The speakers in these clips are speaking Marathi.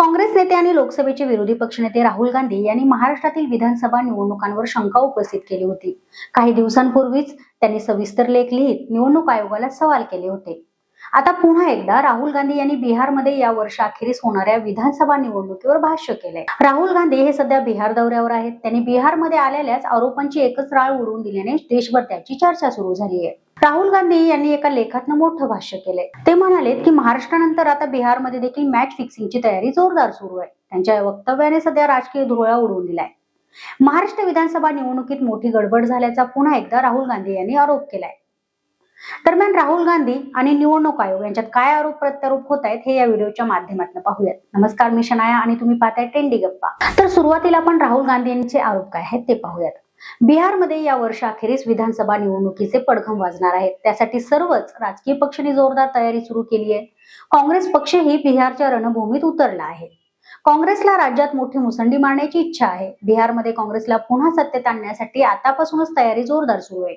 काँग्रेस नेते आणि लोकसभेचे विरोधी पक्षनेते राहुल गांधी यांनी महाराष्ट्रातील विधानसभा निवडणुकांवर शंका उपस्थित केली होती. काही दिवसांपूर्वीच त्यांनी सविस्तर लेख लिहित निवडणूक आयोगाला सवाल केले होते. आता पुन्हा एकदा राहुल गांधी यांनी बिहारमध्ये या वर्षाअखेरीस होणाऱ्या विधानसभा निवडणुकीवर भाष्य केलंय. राहुल गांधी हे सध्या बिहार दौऱ्यावर आहेत. त्यांनी बिहारमध्ये आलेल्याच आरोपांची एकच राळ उडवून दिल्याने देशभर त्याची चर्चा सुरू झाली आहे. राहुल गांधी यांनी एका लेखातनं मोठं भाष्य केलंय. ते म्हणाले की महाराष्ट्रानंतर आता बिहारमध्ये देखील मॅच फिक्सिंगची तयारी जोरदार सुरू आहे. त्यांच्या वक्तव्याने सध्या राजकीय धुळा उडवून दिलाय. महाराष्ट्र विधानसभा निवडणुकीत मोठी गडबड झाल्याचा पुन्हा एकदा राहुल गांधी यांनी आरोप केलाय. दरम्यान राहुल गांधी आणि निवडणूक आयोग यांच्यात काय आरोप प्रत्यारोप होत आहेत हे या व्हिडिओच्या माध्यमातून पाहूयात. नमस्कार मी शनाया आणि तुम्ही पाहताय ट्रेंडी गप्पा. तर सुरुवातीला आपण राहुल गांधी यांचे आरोप काय आहेत ते पाहूयात. बिहारमध्ये या वर्षाखेरीस विधानसभा निवडणुकीचे पडघम वाजणार आहेत. त्यासाठी सर्वच राजकीय पक्षांनी जोरदार तयारी सुरू केली आहे काँग्रेस पक्षही बिहारच्या रणभूमीत उतरला आहे. काँग्रेसला राज्यात मोठी मुसंडी मारण्याची इच्छा आहे. बिहारमध्ये काँग्रेसला पुन्हा सत्तेत आणण्यासाठी आतापासूनच तयारी जोरदार सुरू आहे.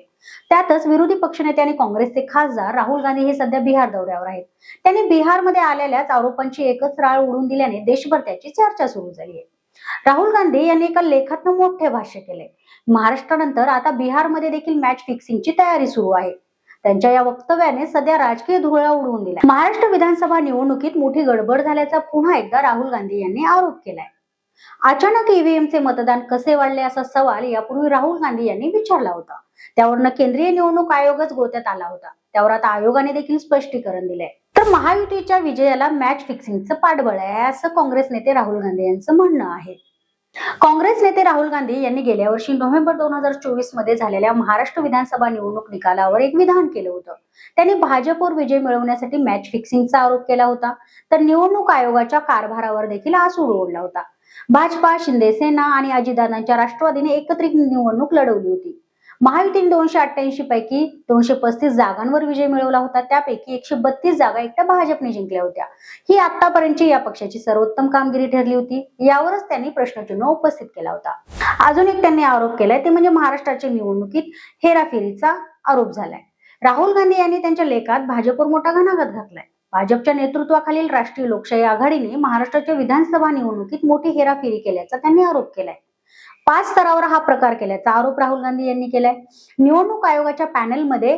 त्यातच विरोधी पक्षनेते आणि काँग्रेसचे खासदार राहुल गांधी हे सध्या बिहार दौऱ्यावर आहेत. त्यांनी बिहारमध्ये आलेल्याच आरोपांची एकच राळ उडून दिल्याने देशभर त्याची चर्चा सुरू झाली आहे. राहुल गांधी यांनी एका लेखातनं मोठे भाष्य केले महाराष्ट्रानंतर आता बिहारमध्ये देखील मॅच फिक्सिंगची तयारी सुरू आहे. त्यांच्या या वक्तव्याने सध्या राजकीय धुळा उडवून दिला महाराष्ट्र विधानसभा निवडणुकीत मोठी गडबड झाल्याचा पुन्हा एकदा राहुल गांधी यांनी आरोप केलाय. अचानक ईव्हीएमचे मतदान कसे वाढले असा सवाल यापूर्वी राहुल गांधी यांनी विचारला होता. त्यावरनं केंद्रीय निवडणूक आयोगच गोत्यात आला होता. त्यावर आता आयोगाने देखील स्पष्टीकरण दिलंय. तर महायुतीच्या विजयाला मॅच फिक्सिंगचं पाठबळ आहे असं काँग्रेस नेते राहुल गांधी यांचं म्हणणं आहे. काँग्रेस नेते राहुल गांधी यांनी गेल्या वर्षी नोव्हेंबर दोन हजार चोवीसमध्ये झालेल्या महाराष्ट्र विधानसभा निवडणूक निकालावर एक विधान केलं होतं. त्यांनी भाजपवर विजय मिळवण्यासाठी मॅच फिक्सिंगचा आरोप केला होता. तर निवडणूक आयोगाच्या कारभारावर देखील आसूड ओढला होता. भाजपा शिंदे सेना आणि अजितदादांच्या राष्ट्रवादीने एकत्रित निवडणूक लढवली होती. महायुतीने दोनशे अठ्ठ्याऐंशी पैकी दोनशे पस्तीस जागांवर विजय मिळवला होता. त्यापैकी एकशे बत्तीस जागा एकट्या भाजपने जिंकल्या होत्या. ही आतापर्यंतची या पक्षाची सर्वोत्तम कामगिरी ठरली होती. यावरच त्यांनी प्रश्नचिन्ह उपस्थित केला होता. अजून एक त्यांनी आरोप केलाय ते म्हणजे महाराष्ट्राच्या निवडणुकीत हेराफेरीचा आरोप झालाय. राहुल गांधी यांनी त्यांच्या लेखात भाजपवर मोठा घणाघात घातलाय. भाजपच्या नेतृत्वाखालील राष्ट्रीय लोकशाही आघाडीने महाराष्ट्राच्या विधानसभा निवडणुकीत मोठी हेराफेरी केल्याचा त्यांनी आरोप केलाय. पाच स्तरावर हा प्रकार केल्याचा आरोप राहुल गांधी यांनी केलाय. निवडणूक आयोगाच्या पॅनलमध्ये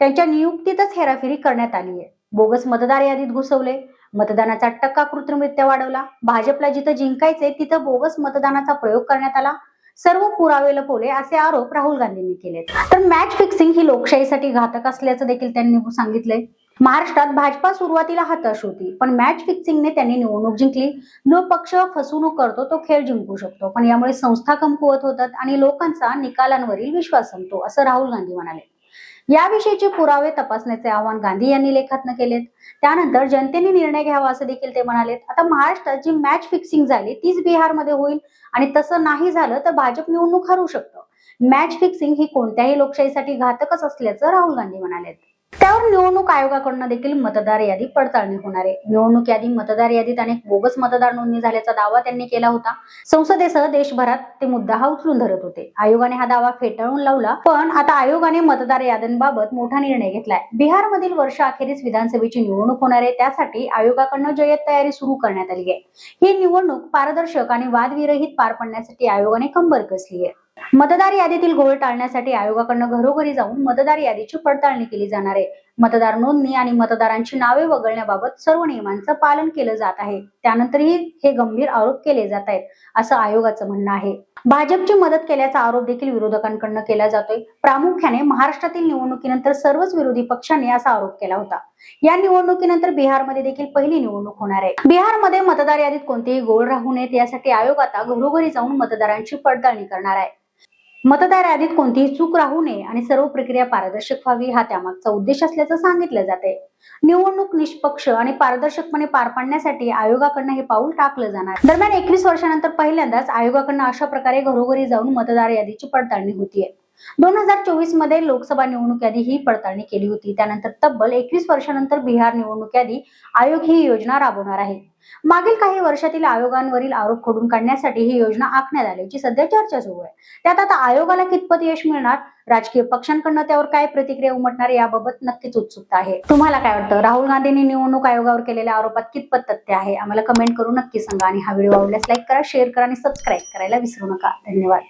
त्यांच्या नियुक्तीतच हेराफेरी करण्यात आली आहे. बोगस मतदार यादीत घुसवले. मतदानाचा टक्का कृत्रिमरित्या वाढवला. भाजपला जिथं जिंकायचे तिथं बोगस मतदानाचा प्रयोग करण्यात आला. सर्व पुरावे लपवले असे आरोप राहुल गांधींनी केले तर मॅच फिक्सिंग ही लोकशाहीसाठी घातक असल्याचं देखील त्यांनी सांगितलंय. महाराष्ट्रात भाजपा सुरुवातीला हताश होती पण मॅच फिक्सिंगने त्यांनी निवडणूक जिंकली. जो पक्ष फसवणूक करतो तो खेळ जिंकू शकतो. पण यामुळे संस्था कमकुवत होतात आणि लोकांचा निकालांवरील विश्वास संपतो असं राहुल गांधी म्हणाले. याविषयीचे पुरावे तपासण्याचे आवाहन गांधी यांनी लेखातनं केलेत. त्यानंतर जनतेने निर्णय घ्यावा असं देखील ते म्हणालेत. आता महाराष्ट्रात जी मॅच फिक्सिंग झाली तीच बिहारमध्ये होईल. आणि तसं नाही झालं तर भाजप निवडणूक हरू शकतं. मॅच फिक्सिंग ही कोणत्याही लोकशाहीसाठी घातकच असल्याचं राहुल गांधी म्हणालेत. त्यावर निवडणूक आयोगाकडून देखील मतदार यादी पडताळणी होणार आहे. निवडणूक यादी मतदार यादीत अनेक बोगस मतदार नोंदणी झाल्याचा दावा त्यांनी केला होता. संसदेसह देशभरात ते मुद्दा हा उचलून धरत होते. आयोगाने हा दावा फेटाळून लावला पण आता आयोगाने मतदार याद्यांबाबत मोठा निर्णय घेतलाय. बिहारमधील वर्ष अखेरीस विधानसभेची निवडणूक होणार आहे. त्यासाठी आयोगाकडनं जय्यत तयारी सुरू करण्यात आली आहे. ही निवडणूक पारदर्शक आणि वादविरहित पार पडण्यासाठी आयोगाने कंबर कसली आहे? मतदार यादीतील घोळ टाळण्यासाठी आयोगाकडनं घरोघरी जाऊन मतदार यादीची पडताळणी केली जाणार आहे. मतदार नोंदणी आणि मतदारांची नावे वगळण्याबाबत सर्व नियमांचं पालन केलं जात आहे. त्यानंतरही हे गंभीर आरोप केले जात आहेत असं आयोगाचं म्हणणं आहे. भाजपची मदत केल्याचा आरोप देखील विरोधकांकडनं केला जातोय. प्रामुख्याने महाराष्ट्रातील निवडणुकीनंतर सर्वच विरोधी पक्षांनी असा आरोप केला होता. या निवडणुकीनंतर बिहारमध्ये देखील पहिली निवडणूक होणार आहे. बिहारमध्ये मतदार यादीत कोणतेही गोळ राहू नयेत यासाठी आयोग आता घरोघरी जाऊन मतदारांची पडताळणी करणार आहे. मतदार यादीत कोणतीही चूक राहू नये आणि सर्व प्रक्रिया पारदर्शक व्हावी हा त्यामागचा उद्देश असल्याचं सांगितलं जाते निवडणूक निष्पक्ष आणि पारदर्शकपणे पार पाडण्यासाठी आयोगाकडनं हे पाऊल टाकलं जाणार. दरम्यान एकवीस वर्षानंतर पहिल्यांदाच आयोगाकडनं अशा प्रकारे घरोघरी जाऊन मतदार यादीची पडताळणी होतीये. दोन हजार चोवीसमध्ये लोकसभा निवडणूक यादी ही पडताळणी केली होती. त्यानंतर तब्बल एकवीस वर्षानंतर बिहार निवडणूक यादी आयोग ही योजना राबवणार आहे. मागील काही वर्षातील आयोगांवरील आरोप खोडून काढण्यासाठी ही योजना आखण्यात आल्याची सध्या चर्चा सुरू आहे. त्यात आता आयोगाला कितपत यश मिळणार राजकीय पक्षांकडनं त्यावर काय प्रतिक्रिया उमटणार याबाबत नक्कीच उत्सुकता आहे. तुम्हाला काय वाटतं? राहुल गांधींनी निवडणूक आयोगावर केलेल्या आरोपात कितपत तथ्य आहे? आम्हाला कमेंट करून नक्की सांगा आणि हा व्हिडिओ आवडल्यास लाईक करा शेअर करा आणि सबस्क्राईब करायला विसरू नका. धन्यवाद.